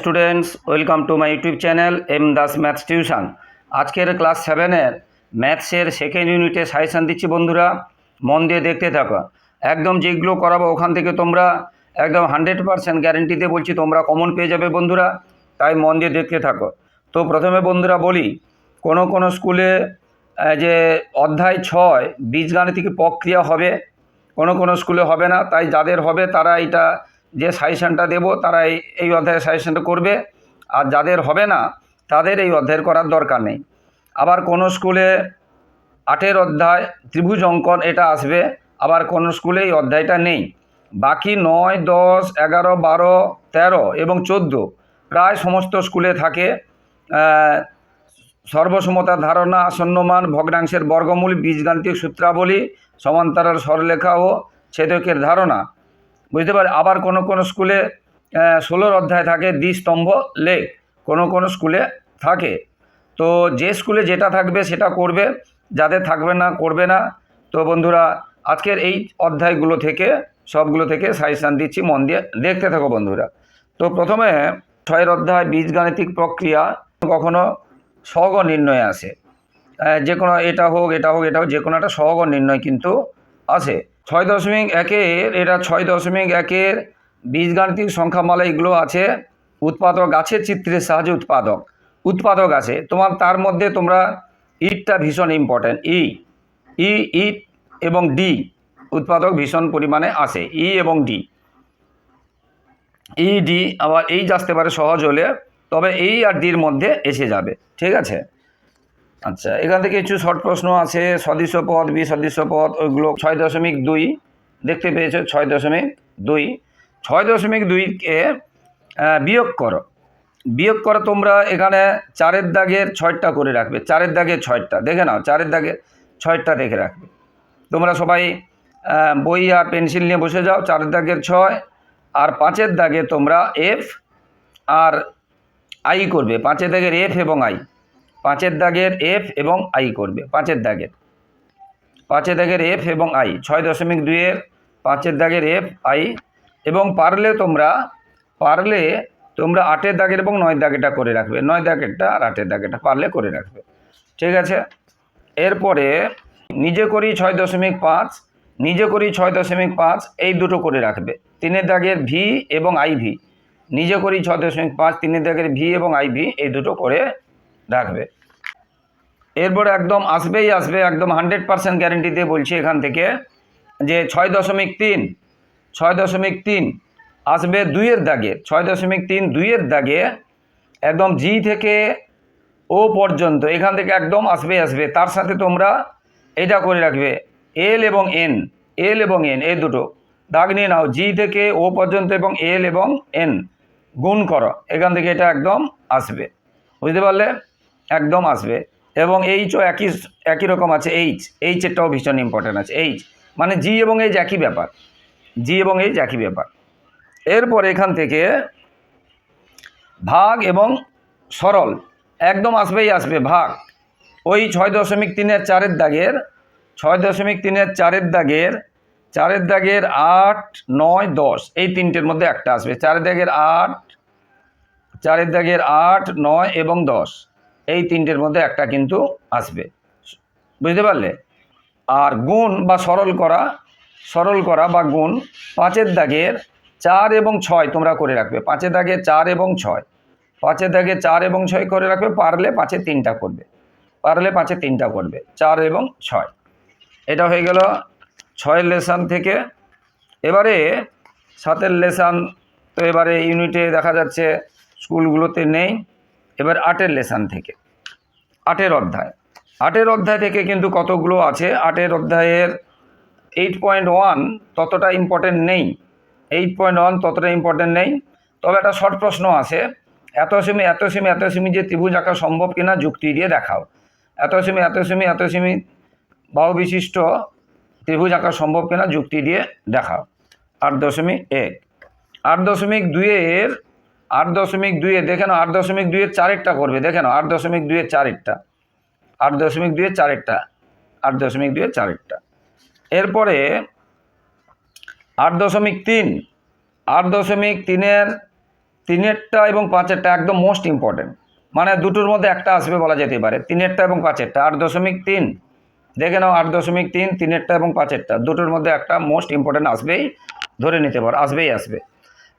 Students welcome to my YouTube channel M Das maths tuition আজকের class সেভেনের ম্যাথসের second ইউনিটে সাজেশান দিচ্ছি বন্ধুরা। মন দিয়ে দেখতে থাকো। একদম যেগুলো করাবো ওখান থেকে তোমরা একদম হান্ড্রেড পারসেন্ট গ্যারেন্টিতে বলছি তোমরা কমন পেয়ে যাবে বন্ধুরা। তাই মন দিয়ে দেখতে থাকো। তো প্রথমে বন্ধুরা বলি, কোনো কোনো স্কুলে যে অধ্যায় ছয় বীজগাণিতিক প্রক্রিয়া হবে, কোনো কোনো স্কুলে হবে না। তাই যাদের হবে তারা এটা যে সাজেশনটা দেবো, তারা এই এই অধ্যায়ের সাজেশনটা করবে। আর যাদের হবে না, তাদের এই অধ্যায়ের করার দরকার নেই। আবার কোনো স্কুলে আটের অধ্যায় ত্রিভুজ অঙ্কন, এটা আসবে। আবার কোনো স্কুলে এই অধ্যায়টা নেই। বাকি নয়, দশ, এগারো, বারো, তেরো এবং চোদ্দ প্রায় সমস্ত স্কুলে থাকে। সর্বসমতার ধারণা আসন্নমান ভগ্নাংশের বর্গমূল, বীজগাণিতিক সূত্রাবলী, সমান্তরাল স্বরলেখা ও ছেদকের ধারণা। বুঝতে পারে? আবার কোনো কোনো স্কুলে ষোলোর অধ্যায় থাকে দ্বিস্তম্ভ লেখ কোনো কোনো স্কুলে থাকে। তো যে স্কুলে যেটা থাকবে সেটা করবে, যাদের থাকবে না, করবে না। তো বন্ধুরা, আজকের এই অধ্যায়গুলো থেকে, সবগুলো থেকে সাজেশান দিচ্ছি, মন দিয়ে দেখতে থাকো বন্ধুরা। তো প্রথমে, ছয়ের অধ্যায়, বীজগাণিতিক প্রক্রিয়া কখনো সহগ নির্ণয় আসে। যে কোনো এটা হোক এটা হোক এটা হোক, যে কোনো একটা সহগ নির্ণয় কিন্তু আসে। ছয় দশমিক একের, এটা ছয় দশমিক একের বীজগাণিতিক সংখ্যামালা এগুলো আছে। উৎপাদক গাছের চিত্রের সাহায্যে উৎপাদক। উৎপাদক আছে। তোমার তার মধ্যে তোমরা ইটটা ভীষণ ইম্পর্ট্যান্ট ই ই, ইট এবং ডি উৎপাদক ভীষণ পরিমাণে আসে ই এবং ডি। ই, ডি, আবার এই আসতে পারে সহজ হলে, তবে এই আর ডির মধ্যে এসে যাবে। ঠিক আছে? আচ্ছা এখান থেকে কিছু শর্ট প্রশ্ন আছে সদৃশ্য পদ বিসদৃশ্য পদ, ওইগুলো ছয় দশমিক দুই, দেখতে পেয়েছ ছয় দশমিক দুই। ছয় দশমিক দুইকে বিয়োগ করো। বিয়োগ করো তোমরা এখানে চারের দাগের ছয়টা করে রাখবে, চারের দাগের ছয়টা, দেখে নাও, চারের দাগে ছয়টা দেখে রাখবে। তোমরা সবাই বই আর পেন্সিল নিয়ে বসে যাও, চারের দাগের ছয় আর পাঁচের দাগে তোমরা এফ আর আই করবে, পাঁচের দাগের এফ এবং আই পাঁচের দাগের এফ এবং আই করবে, পাঁচের দাগের। পাঁচের দাগের এফ এবং আই ছয় দশমিক দুইয়ের পাঁচের দাগের এফ আই এবং পারলে তোমরা পারলে তোমরা আটের দাগের এবং নয় দাগেরটা করে রাখবে। নয় দাগেরটা আর আটের দাগেরটা পারলে করে রাখবে। ঠিক আছে? এরপরে নিজে করি ছয় দশমিক পাঁচ, নিজে করি ছয় দশমিক পাঁচ, এই দুটো করে রাখবে। তিনের দাগের ভি এবং আই ভি নিজে করি ছয় দশমিক পাঁচ, তিনের দাগের ভি এবং আই ভি এই দুটো করে রাখবে। এরপরে একদম আসবেই আসবে, একদম হান্ড্রেড পার্সেন্ট গ্যারেন্টি দিয়ে বলছি এখান থেকে যে ছয় দশমিক তিন, ছয় দশমিক তিন আসবে দুইয়ের দাগে, ছয় দশমিক তিন দুইয়ের দাগে একদম জি থেকে ও পর্যন্ত এখান থেকে একদম আসবে আসবে। তার সাথে তোমরা এটা করে রাখবে এল এবং এন এল এবং এন এই দুটো দাগ নিয়ে নাও জি থেকে ও পর্যন্ত এবং এল এবং এন গুণ করো, এখান থেকে এটা একদম আসবে। বুঝতে পারলে? একদম আসবে। এবং এইচও একই একই রকম আছে। এইচ এইচেরটাও ভীষণ ইম্পর্ট্যান্ট আছে। এইচ মানে জি এবং এইচ একই ব্যাপার। জি এবং এইচ একই ব্যাপার। এরপর এখান থেকে ভাগ এবং সরল। একদম আসবেই আসবে ভাগ। ওই ছয় দশমিক তিনের চারের দাগের, ছয় দশমিক তিনের চারের দাগের চারের দাগের আট, নয়, দশ, এই তিনটের মধ্যে একটা আসবে। চারের দাগের আট, চারের দাগের আট, নয় এবং দশ। এই তিনটের মধ্যে একটা কিন্তু আসবে। বুঝতে পারলে? আর গুণ বা সরল করা সরল করা বা গুণ পাঁচের দাগের চার এবং ছয় তোমরা করে রাখবে। পাঁচের দাগে চার এবং ছয়। পাঁচের দাগে চার এবং ছয় করে রাখবে, পারলে পাঁচে তিনটা করবে। পারলে পাঁচে তিনটা করবে, চার এবং ছয়। এটা হয়ে গেল ছয়ের লেসান থেকে। এবারে সাতের লেসান তো এবারে ইউনিটে দেখা যাচ্ছে স্কুলগুলোতে নেই। এবার আটের লেসান থেকে, আটের অধ্যায়। আটের অধ্যায় থেকে কিন্তু কতগুলো আছে? আটের অধ্যায়ের এইট পয়েন্ট ওয়ান ততটা ইম্পর্টেন্ট নেই। এইট পয়েন্ট ওয়ান ততটা ইম্পর্টেন্ট নেই। তবে একটা শর্ট প্রশ্ন আছে, এত সিমি এত সেমি এত সিমি যে ত্রিভুজ আঁকা সম্ভব কিনা যুক্তি দিয়ে দেখাও। এত সিমি এত সেমি এত সিমি বাহু বিশিষ্ট ত্রিভুজ আঁকা সম্ভব কিনা যুক্তি দিয়ে দেখাও। আট দশমিক এক। আট দশমিক দুইয়ের আট দশমিক দুইয়ে দেখে নাও আট দশমিক দুইয়ের চারেরটা করবে দেখে নাও আট দশমিক দুইয়ের চারেরটা আট দশমিক দুইয়ের চারেরটা আট দশমিক দুইয়ের চারেরটা এরপরে আট দশমিক তিন আট দশমিক তিনের তিনেরটা এবং পাঁচেরটা একদম মোস্ট ইম্পর্টেন্ট মানে দুটোর মধ্যে একটা আসবে বলা যেতে পারে তিনেরটা এবং পাঁচেরটা আট দশমিক তিন দেখে নাও আট দশমিক তিন তিনেরটা এবং পাঁচেরটা দুটোর মধ্যে একটা মোস্ট ইম্পর্টেন্ট আসবেই ধরে নিতে পারো আসবেই আসবে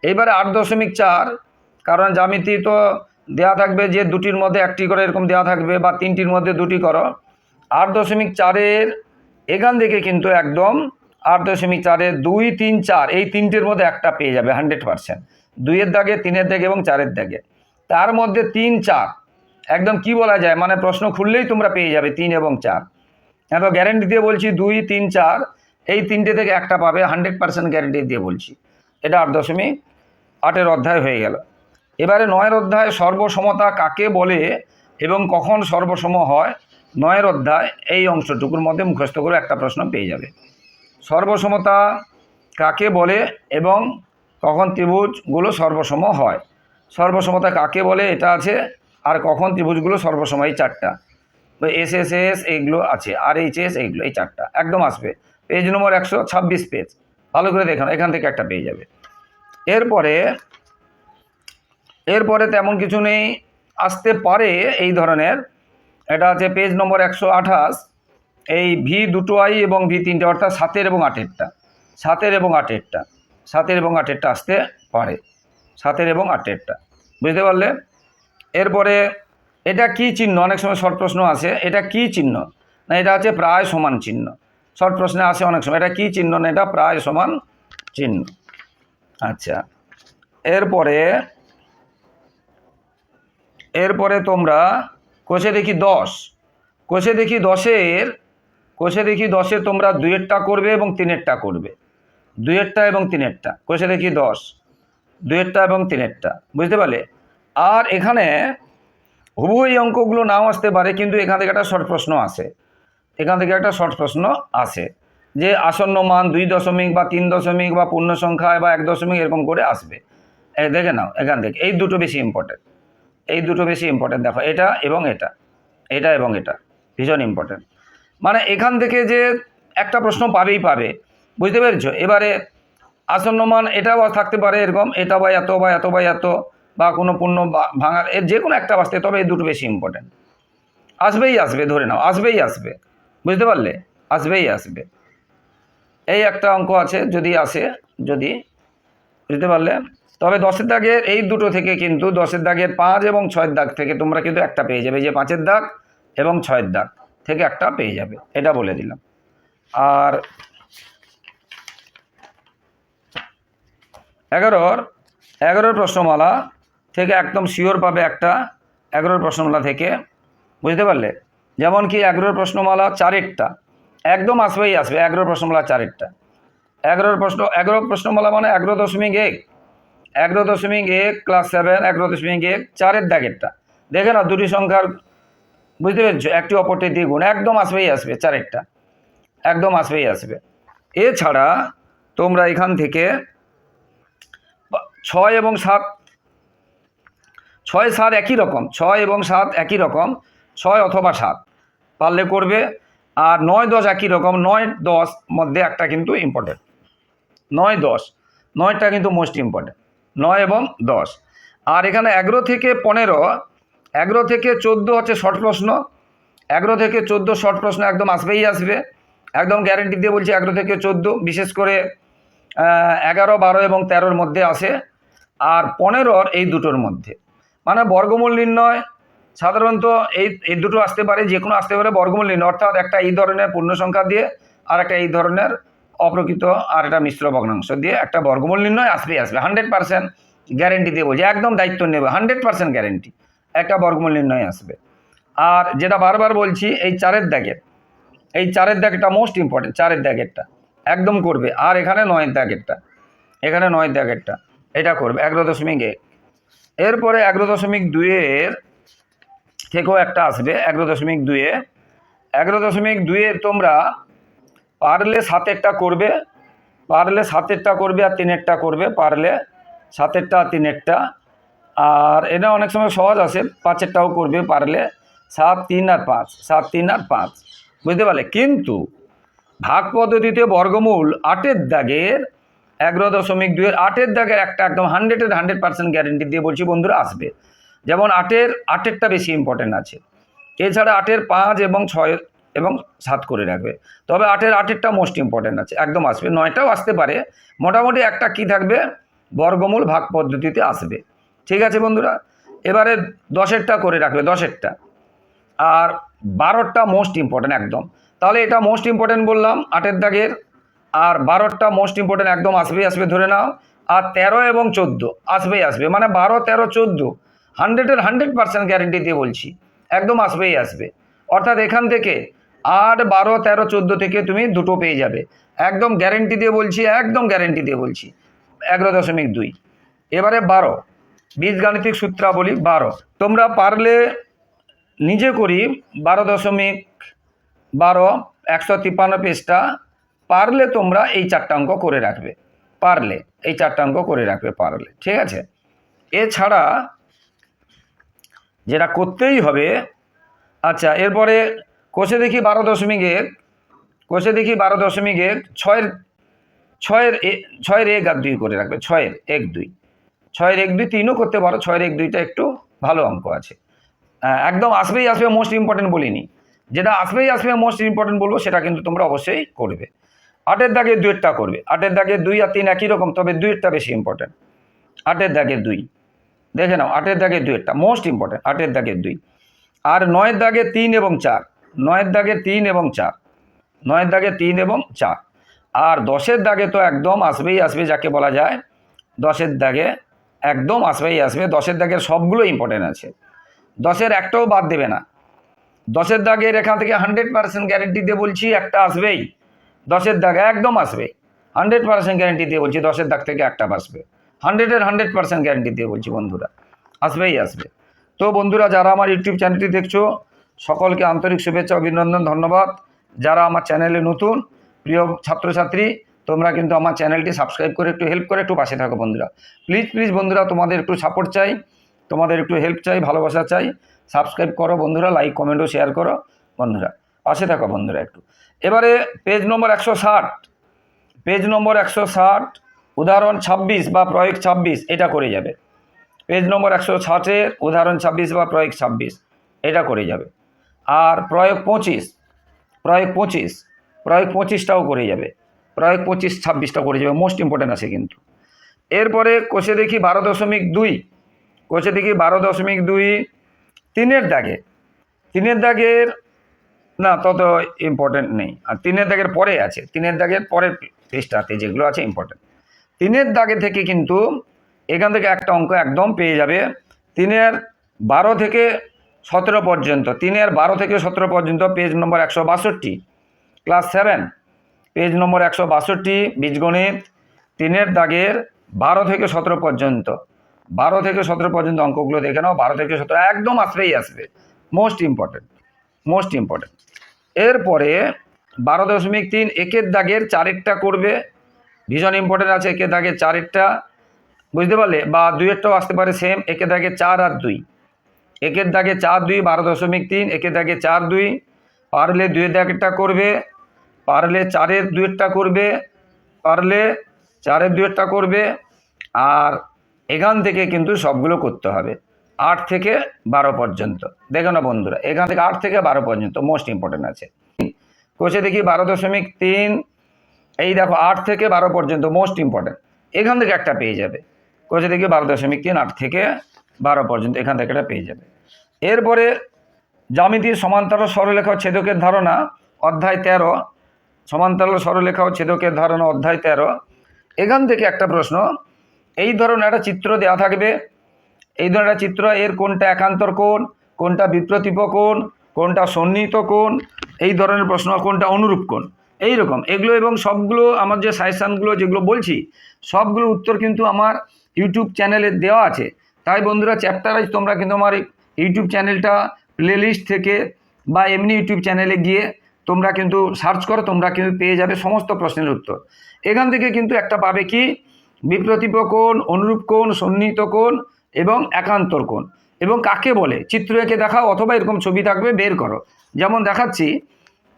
এইবারে আট দশমিক চার কারণ জ্যামিতি তো দেওয়া থাকবে যে দুটির মধ্যে একটি করে এরকম দেওয়া থাকবে বা তিনটির মধ্যে দুটি করো। আট দশমিক চারের এখান থেকে কিন্তু একদম আট দশমিক চারের দুই, তিন, চার, এই তিনটির মধ্যে একটা পেয়ে যাবে হান্ড্রেড পার্সেন্ট। দুইয়ের দাগে, তিনের দাগে এবং চারের দাগে। তার মধ্যে তিন, চার। একদম কি বলা যায়? মানে প্রশ্ন খুললেই তোমরা পেয়ে যাবে তিন এবং চার। এত গ্যারেন্টি দিয়ে বলছি দুই, তিন, চার, এই তিনটে থেকে একটা পাবে, হান্ড্রেড পার্সেন্ট গ্যারেন্টি দিয়ে বলছি। এটা আট দশমিক আটের অধ্যায় হয়ে গেল। এবারে নয়ের অধ্যায় সর্বসমতা কাকে বলে এবং কখন সর্বসম হয়? নয়ের অধ্যায় এই অংশটুকুর মধ্যে মুখস্থ করে একটা প্রশ্ন পেয়ে যাবে। সর্বসমতা কাকে বলে এবং কখন ত্রিভুজগুলো সর্বসম হয়? সর্বসমতা কাকে বলে এটা আছে, আর কখন ত্রিভুজগুলো সর্বসম এই চারটা। এস এস এস এইগুলো আছে, আর এইচ এস এইগুলো এই চারটা। একদম আসবে। পেজ নম্বর একশো ছাব্বিশ পেজ। ভালো করে দেখানো, এখান থেকে একটা পেয়ে যাবে। এরপরে এরপরে তেমন কিছু নেই, আসতে পারে এই ধরনের। এটা আছে পেজ নম্বর একশো আঠাশ। এই ভি দুটো আই এবং ভি তিনটে, অর্থাৎ সাতের এবং আটেরটা। সাতের এবং আটেরটা। সাতের এবং আটেরটা আসতে পারে। সাতের এবং আটেরটা। বুঝতে পারলে? এরপরে এটা কি চিহ্ন? অনেক সময় শর্ট প্রশ্ন আসে, এটা কি চিহ্ন? না, এটা আছে প্রায় সমান চিহ্ন। শর্ট প্রশ্নে আসে অনেক সময়, এটা কি চিহ্ন? না, এটা প্রায় সমান চিহ্ন। আচ্ছা। এরপরে এরপরে তোমরা কোষে দেখি দশ। কোষে দেখি দশের, কোষে দেখি দশের তোমরা দুয়েরটা করবে এবং তিনেরটা করবে। দুয়েরটা এবং তিনেরটা, কোষে দেখি দশ। দুয়েরটা এবং তিনেরটা, বুঝতে পারলে? আর এখানে হুবহু এই অঙ্কগুলো নাও আসতে পারে, কিন্তু এখান থেকে একটা শর্ট প্রশ্ন আসে এখান থেকে একটা শর্ট প্রশ্ন আসে যে আসন্ন মান দুই দশমিক বা তিন দশমিক বা পূর্ণ সংখ্যায় বা এক দশমিক এরকম করে আসবে। দেখে নাও, এখান থেকে। এই দুটো বেশি ইম্পর্টেন্ট এই দুটো বেশি ইম্পর্টেন্ট দেখো এটা এবং এটা এটা এবং এটা, ভীষণ ইম্পর্টেন্ট মানে এখান থেকে যে একটা প্রশ্ন পাবেই পাবে, বুঝতে পেরেছ? এবারে আসন্ন মান এটাও থাকতে পারে এরকম, এটা বা এত বা এত বা এত বা কোনো পূর্ণ বা- ভাঙার এর যে কোনো একটা বাঁচতে, তবে এই দুটো বেশি ইম্পর্টেন্ট আসবেই আসবে, ধরে নাও, আসবেই আসবে, বুঝতে পারলে? আসবেই আসবে। এই একটা অঙ্ক আছে, যদি আসে, যদি, বুঝতে পারলে? তবে দশের দাগের এই দুটো থেকে কিন্তু দশের দাগের পাঁচ এবং ছয়ের দাগ থেকে তোমরা কিন্তু একটা পেয়ে যাবে যে পাঁচের দাগ এবং ছয়ের দাগ থেকে একটা পেয়ে যাবে, এটা বলে দিলাম। আর এগারোর এগারোর প্রশ্নমালা থেকে একদম শিওর পাবে একটা এগারোর প্রশ্নমালা থেকে, বুঝতে পারলে? যেমন কি এগারোর প্রশ্নমালা চারেরটা, একদম আসবেই আসবে, এগারোর প্রশ্নমালা চারেরটা। এগারোর প্রশ্ন এগারো প্রশ্নমালা মানে এগারো দশমিক এক। এগারো দশমিক এক ক্লাস সেভেন এগারো দশমিক এক, চারের দাগেরটা। দেখে না দুটি সংখ্যার, বুঝতে পেরেছ? একটি অপরটি দ্বিগুণ। একদম আসবেই আসবে চারেরটা। একদম আসবেই আসবে। এছাড়া তোমরা এখান থেকে ছয় এবং সাত, ছয়, সাত একই রকম। ছয় এবং সাত একই রকম। ছয় অথবা সাত পারলে করবে। আর নয়, দশ একই রকম। নয়, দশ মধ্যে একটা কিন্তু ইম্পর্টেন্ট নয়, দশ। নয়টা কিন্তু মোস্ট ইম্পর্টেন্ট নয় এবং দশ। আর এখানে এগারো থেকে পনেরো, এগারো থেকে চোদ্দ হচ্ছে শর্ট প্রশ্ন। এগারো থেকে চোদ্দ শর্ট প্রশ্ন একদম আসবেই আসবে। একদম গ্যারেন্টি দিয়ে বলছি এগারো থেকে চোদ্দ, বিশেষ করে এগারো, বারো এবং তেরোর মধ্যে আসে। আর পনেরোর এই দুটোর মধ্যে। মানে বর্গমূল নির্ণয় সাধারণত এই এই দুটো আসতে পারে যে কোনো আসতে পারে বর্গমূল নির্ণয়। অর্থাৎ একটা এই ধরনের পূর্ণ সংখ্যা দিয়ে আর একটা এই ধরনের অপ্রকৃত আর একটা মিশ্র ভগ্নাংশ দিয়ে একটা বর্গমূল নির্ণয় আসবেই আসবে। হান্ড্রেড পার্সেন্ট গ্যারেন্টি দিয়ে বলছি, একদম দায়িত্ব নেবে হান্ড্রেড পার্সেন্ট গ্যারেন্টি একটা বর্গমূল নির্ণয় আসবে। আর যেটা বারবার বলছি, এই চারের দাগের, এই চারের দাগেরটা মোস্ট ইম্পর্টেন্ট চারের দাগেরটা, একদম করবে। আর এখানে নয়ের দাগেরটা, এখানে নয়ের দাগেরটা, এটা করবে এগারো দশমিক এক। এরপরে এগারো দশমিক দুইয়ের থেকেও একটা আসবে এগারো দশমিক দুয়ে এগারো দশমিক দুইয়ের তোমরা পারলে সাতেরটা করবে, পারলে সাতেরটা করবে আর তিনেরটা করবে, পারলে সাতেরটা আর তিনেরটা। আর এটা অনেক সময় সহজ আসে, পাঁচেরটাও করবে, পারলে সাত, তিন আর পাঁচ, সাত, তিন আর পাঁচ। বুঝতে পারলে? কিন্তু ভাগ পদ্ধতিতে বর্গমূল আটের দাগের এগারো দশমিক দুইয়ের আটের দাগের একটা একদম হান্ড্রেডের হান্ড্রেড পার্সেন্ট গ্যারেন্টি দিয়ে বলছি বন্ধুরা আসবে। যেমন আটের, আটেরটা বেশি ইম্পর্টেন্ট আছে। এছাড়া আটের পাঁচ এবং ছয় এবং সাত করে রাখবে। তবে আটের, আটেরটা মোস্ট ইম্পর্টেন্ট আছে, একদম আসবে। নয়টাও আসতে পারে, মোটামুটি একটা কি থাকবে? বর্গমূল ভাগ পদ্ধতিতে আসবে। ঠিক আছে বন্ধুরা? এবারে দশেরটা করে রাখবে, দশেরটা। আর বারোটা মোস্ট ইম্পর্টেন্ট একদম। তাহলে এটা মোস্ট ইম্পর্টেন্ট বললাম, আটের দাগের। আর বারোটা মোস্ট ইম্পর্টেন্ট একদম আসবেই, আসবে ধরে নাও। আর তেরো এবং চোদ্দ, আসবেই, আসবে। মানে বারো, তেরো, চোদ্দ হান্ড্রেডের হান্ড্রেড পার্সেন্ট গ্যারেন্টি দিয়ে বলছি, একদম আসবেই, আসবে। অর্থাৎ এখান থেকে আট, বারো, তেরো, চোদ্দ থেকে তুমি দুটো পেয়ে যাবে। একদম গ্যারেন্টি দিয়ে বলছি, একদম গ্যারেন্টি দিয়ে বলছি। এগারো দশমিক দুই। এবারে বারো। বীজগাণিতিক সূত্রাবলী বারো। তোমরা পারলে নিজে করি বারো দশমিক বারো, একশো তিপ্পান্ন পেজটা পারলে তোমরা এই চারটা অঙ্ক করে রাখবে। পারলে, এই চারটা অঙ্ক করে রাখবে, পারলে। ঠিক আছে? এছাড়া যেটা করতেই হবে আচ্ছা এরপরে কোষে দেখি বারো দশমিক এক কোষে দেখি বারো দশমিক এক ছয়ের ছয়ের ছয়ের এক আর দুই করে রাখবে, ছয়ের এক দুই। ছয়ের এক দুই তিনও করতে পারো, ছয়ের এক দুইটা একটু ভালো অঙ্ক আছে। একদম আসবেই আসবে মোস্ট ইম্পর্টেন্ট বলিনি। যেটা আসবেই আসবে মোস্ট ইম্পর্টেন্ট বলব, সেটা কিন্তু তোমরা অবশ্যই করবে। আটের দাগে দুইটা করবে, আটের দাগে দুই আর তিন একই রকম, তবে দুইটা বেশি ইম্পর্টেন্ট আটের দাগে দুই, দেখে নাও, আটের দাগে দুইটা মোস্ট ইম্পর্টেন্ট আটের দাগে দুই। আর নয়ের দাগে তিন এবং চার নয়ের দাগে তিন এবং চার। নয়ের দাগে তিন এবং চার। আর দশের দাগে তো একদম আসবেই আসবে যাকে বলা যায়, দশের দাগে একদম আসবেই আসবে। দশের দাগের সবগুলো ইম্পর্টেন্ট আছে। দশের একটাও বাদ দেবে না। দশের দাগের এখান থেকে হান্ড্রেড পার্সেন্ট গ্যারেন্টি দিয়ে বলছি একটা আসবেই। দশের দাগ একদম আসবে। হান্ড্রেড পার্সেন্ট গ্যারেন্টি দিয়ে বলছি দশের দাগ থেকে একটা আসবে হান্ড্রেডের হান্ড্রেড পার্সেন্ট গ্যারেন্টি দিয়ে বলছি বন্ধুরা, আসবেই আসবে। তো বন্ধুরা, যারা আমার ইউটিউব চ্যানেলটি দেখছ সকলকে আন্তরিক শুভেচ্ছা অভিনন্দন, ধন্যবাদ। যারা আমার চ্যানেলে নতুন, প্রিয় ছাত্রছাত্রী, তোমরা কিন্তু আমার চ্যানেলটি সাবস্ক্রাইব করে একটু হেল্প করে একটু পাশে থাকো বন্ধুরা। প্লিজ প্লিজ বন্ধুরা, তোমাদের একটু সাপোর্ট চাই, তোমাদের একটু হেল্প চাই, ভালোবাসা চাই। সাবস্ক্রাইব করো বন্ধুরা লাইক কমেন্টও শেয়ার করো বন্ধুরা। পাশে থাকো বন্ধুরা একটু। এবারে পেজ নম্বর একশো ষাট। পেজ নম্বর একশো ষাট, উদাহরণ ছাব্বিশ বা প্রয়োগ ছাব্বিশ, এটা করে যাবে। পেজ নম্বর একশো ষাটের উদাহরণ ছাব্বিশ বা প্রয়োগ ছাব্বিশ, এটা করে যাবে। আর প্রয়োগ পঁচিশ প্রয়োগ পঁচিশ, প্রয়োগ পঁচিশটাও করে যাবে, প্রয়োগ পঁচিশ, ছাব্বিশটা করে যাবে মোস্ট ইম্পর্টেন্ট আছে কিন্তু। এরপরে কোষে দেখি বারো দশমিক দুই, কোষে দেখি বারো দশমিক দুই, তিনের দাগে, তিনের দাগের, না তত ইম্পর্টেন্ট নেই, আর তিনের দাগের পরে আছে, তিনের দাগের পরের পেজটাতে যেগুলো আছে ইম্পর্টেন্ট তিনের দাগে থেকে কিন্তু এখান থেকে একটা অঙ্ক একদম পেয়ে যাবে, তিনের বারো থেকে সতেরো পর্যন্ত তিনের বারো থেকে সতেরো পর্যন্ত পেজ নম্বর একশো বাষট্টি। ক্লাস সেভেন পেজ নম্বর একশো বাষট্টি, বীজগণিত তিনের দাগের বারো থেকে সতেরো পর্যন্ত। বারো থেকে সতেরো পর্যন্ত অঙ্কগুলো দেখে নাও, বারো থেকে সতেরো একদম আসবেই আসবে। মোস্ট ইম্পর্টেন্ট মোস্ট ইম্পর্টেন্ট এরপরে বারো দশমিক তিন, একের দাগের চারেরটা করবে। ভীষণ ইম্পর্টেন্ট আছে, একের দাগের চারেরটা। বুঝতে পারলে? বা দুইয়েরটাও আসতে পারে সেম একের দাগের চার আর দুই। একের দাগে চার দুই, বারো দশমিক তিন, একের দাগে চার দুই, পারলে দুইয়ের দাগেরটা করবে, পারলে চারের দুয়েরটা করবে, পারলে চারের দুয়েরটা করবে, আর এখান থেকে কিন্তু সবগুলো করতে হবে, আট থেকে বারো পর্যন্ত। দেখো না বন্ধুরা, এখান থেকে আট থেকে বারো পর্যন্ত মোস্ট ইম্পর্টেন্ট আছে। কোষে দেখি বারো দশমিক তিন, এই দেখো আট থেকে বারো পর্যন্ত মোস্ট ইম্পর্টেন্ট এখান থেকে একটা পেয়ে যাবে। কোষে দেখি বারো দশমিক তিন, আট থেকে বারো পর্যন্ত এখান থেকে এটা পেয়ে যাবে। এরপরে জ্যামিতির সমান্তরাল সরলরেখা ও ছেদকের ধারণা, অধ্যায় তেরো। সমান্তরাল সরলরেখা ও ছেদকের ধারণা, অধ্যায় তেরো। এখান থেকে একটা প্রশ্ন, এই ধরনের একটা চিত্র দেওয়া থাকবে। এই ধরনের একটা চিত্র, এর কোনটা একান্তর কোণ, কোনটা বিপ্রতীপ কোণ, কোনটা সন্নিহিত কোণ, এই ধরনের প্রশ্ন, কোনটা অনুরূপ কোণ। এই রকম এগুলো এবং সবগুলো আমার যে সাজেশানগুলো যেগুলো বলছি সবগুলো উত্তর কিন্তু আমার ইউটিউব চ্যানেলে দেওয়া আছে। তাই বন্ধুরা চ্যাপ্টার ওয়াইজ তোমরা কিন্তু আমার ইউটিউব চ্যানেলটা প্লেলিস্ট থেকে বা এমনি ইউটিউব চ্যানেলে গিয়ে তোমরা কিন্তু সার্চ করো, তোমরা কিন্তু পেয়ে যাবে সমস্ত প্রশ্নের উত্তর। এখান থেকে কিন্তু একটা পাবে কি? বিপ্রতীপ কোণ, অনুরূপ কোণ, সন্নিহিত কোণ এবং একান্তর কোণ। এবং কাকে বলে? চিত্র এঁকে দেখাও অথবা এরকম ছবি থাকবে, বের করো। যেমন দেখাচ্ছি,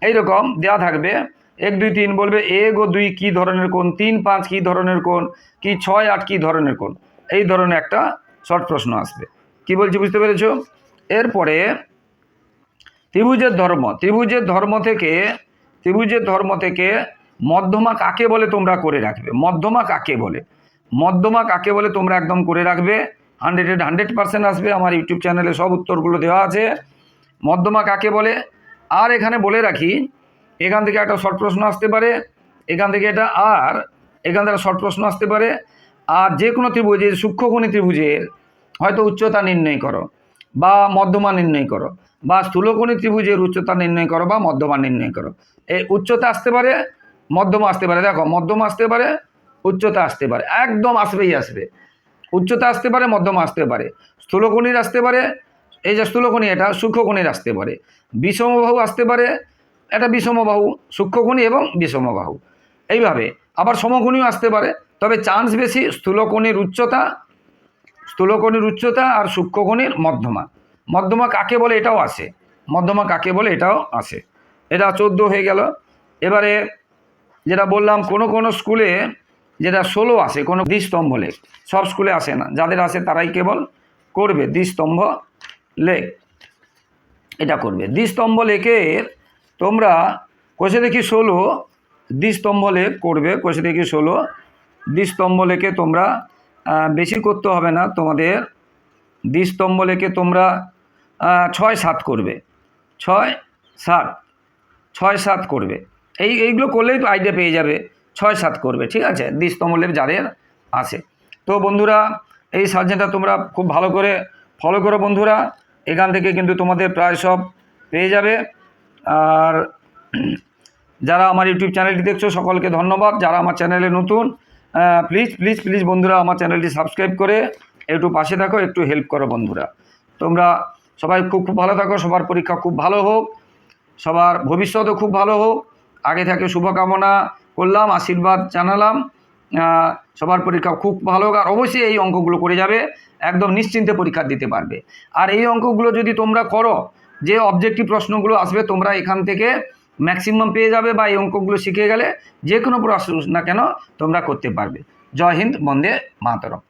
এইরকম দেওয়া থাকবে, এক, দুই, তিন বলবে, এক ও দুই কী ধরনের কোণ? তিন, পাঁচ কী ধরনের কোণ? কি ছয়, আট কী ধরনের কোণ? এই ধরনের একটা শর্ট প্রশ্ন আসবে। কি বলছি বুঝতে পেরেছ? এরপরে ত্রিভুজের ধর্ম ত্রিভুজের ধর্ম থেকে, ত্রিভুজের ধর্ম থেকে মধ্যমা কাকে বলে তোমরা করে রাখবে? মধ্যমা কাকে বলে? মধ্যমা কাকে বলে তোমরা একদম করে রাখবে? হান্ড্রেডেড হান্ড্রেড পার্সেন্ট আসবে, আমার ইউটিউব চ্যানেলে সব উত্তরগুলো দেওয়া আছে। মধ্যমা কাকে বলে? আর এখানে বলে রাখি, এখান থেকে একটা শর্ট প্রশ্ন আসতে পারে, এখান থেকে এটা আর, এখান থেকে শর্ট প্রশ্ন আসতে পারে। আর যে কোনো ত্রিভুজের সূক্ষ্মকোণী ত্রিভুজের হয়তো উচ্চতা নির্ণয় করো বা মধ্যমা নির্ণয় করো বা স্থূলকোণী ত্রিভুজের উচ্চতা নির্ণয় করো বা মধ্যমা নির্ণয় করো। এই উচ্চতা আসতে পারে, মধ্যমা আসতে পারে। দেখো, মধ্যমা আসতে পারে, উচ্চতা আসতে পারে। একদম আসবেই আসবে। উচ্চতা আসতে পারে, মধ্যমা আসতে পারে। স্থূলকোণীর আসতে পারে, এই যে স্থূলকোণী, এটা সূক্ষ্মকোণীর আসতে পারে। বিষমবাহু আসতে পারে, এটা বিষমবাহু, সূক্ষ্মকোণী এবং বিষমবাহু। এইভাবে। আবার সমকোণীও আসতে পারে তবে চান্স বেশি স্থূলকোণীর উচ্চতা স্থূলকোণীর উচ্চতা আর সূক্ষ্মকোণীর মধ্যমা। মধ্যমা কাকে বলে? এটাও আসে মধ্যমা কাকে বলে? এটাও আসে এটা চোদ্দ হয়ে গেল। এবারে যেটা বললাম, কোনো কোনো স্কুলে যেটা ষোলো আসে কোনো দ্বিস্তম্ভ লেখ। সব স্কুলে আসে না। যাদের আসে তারাই কেবল করবে। দ্বিস্তম্ভ লেখ। এটা করবে। দ্বিস্তম্ভ লেখের তোমরা কোষে দেখি ষোলো, দ্বিস্তম্ভ লেখ করবে। কোষে দেখি ষোলো দ্বিস্তম্ভ লেখে তোমরা বেশি করতে হবে না, তোমাদের দ্বিস্তম্ভ লেখে তোমরা ছয় সাত করবে। ছয় সাত ছয় সাত করবে। এই, এইগুলো করলেই তো আইডিয়া পেয়ে যাবে, ছয় সাত করবে, ঠিক আছে? দ্বিস্তম্ভ লেখ যাদের আছে। তো বন্ধুরা, এই সাবজেক্টটা তোমরা খুব ভালো করে ফলো করো বন্ধুরা, এখান থেকে কিন্তু তোমাদের প্রায় সব পেয়ে যাবে। আর যারা আমার ইউটিউব চ্যানেলটি দেখছ, সকলকে ধন্যবাদ। যারা আমার চ্যানেলে নতুন প্লিজ প্লিজ প্লিজ বন্ধুরা, আমার চ্যানেলটি সাবস্ক্রাইব করে একটু পাশে থাকো, একটু হেল্প করো বন্ধুরা। তোমরা সবাই খুব খুব ভালো থাকো, সবার পরীক্ষা খুব ভালো হোক, সবার ভবিষ্যতও খুব ভালো হোক। আগে থেকে শুভকামনা করলাম, আশীর্বাদ জানালাম সবার পরীক্ষা খুব ভালো হোক, আর অবশ্যই এই অঙ্কগুলো করে যাবে, একদম নিশ্চিন্তে পরীক্ষা দিতে পারবে। আর এই অঙ্কগুলো যদি তোমরা করো, যে অবজেক্টিভ প্রশ্নগুলো আসবে, তোমরা এখান থেকে ম্যাক্সিমাম পেয়ে যাবে বা এই অঙ্কগুলো শিখে গেলে যে কোনো প্রশ্ন না কেন তোমরা করতে পারবে। জয় হিন্দ, বন্দে মাতরম।